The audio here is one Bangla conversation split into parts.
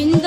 বৃন্দ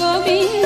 गोविन्द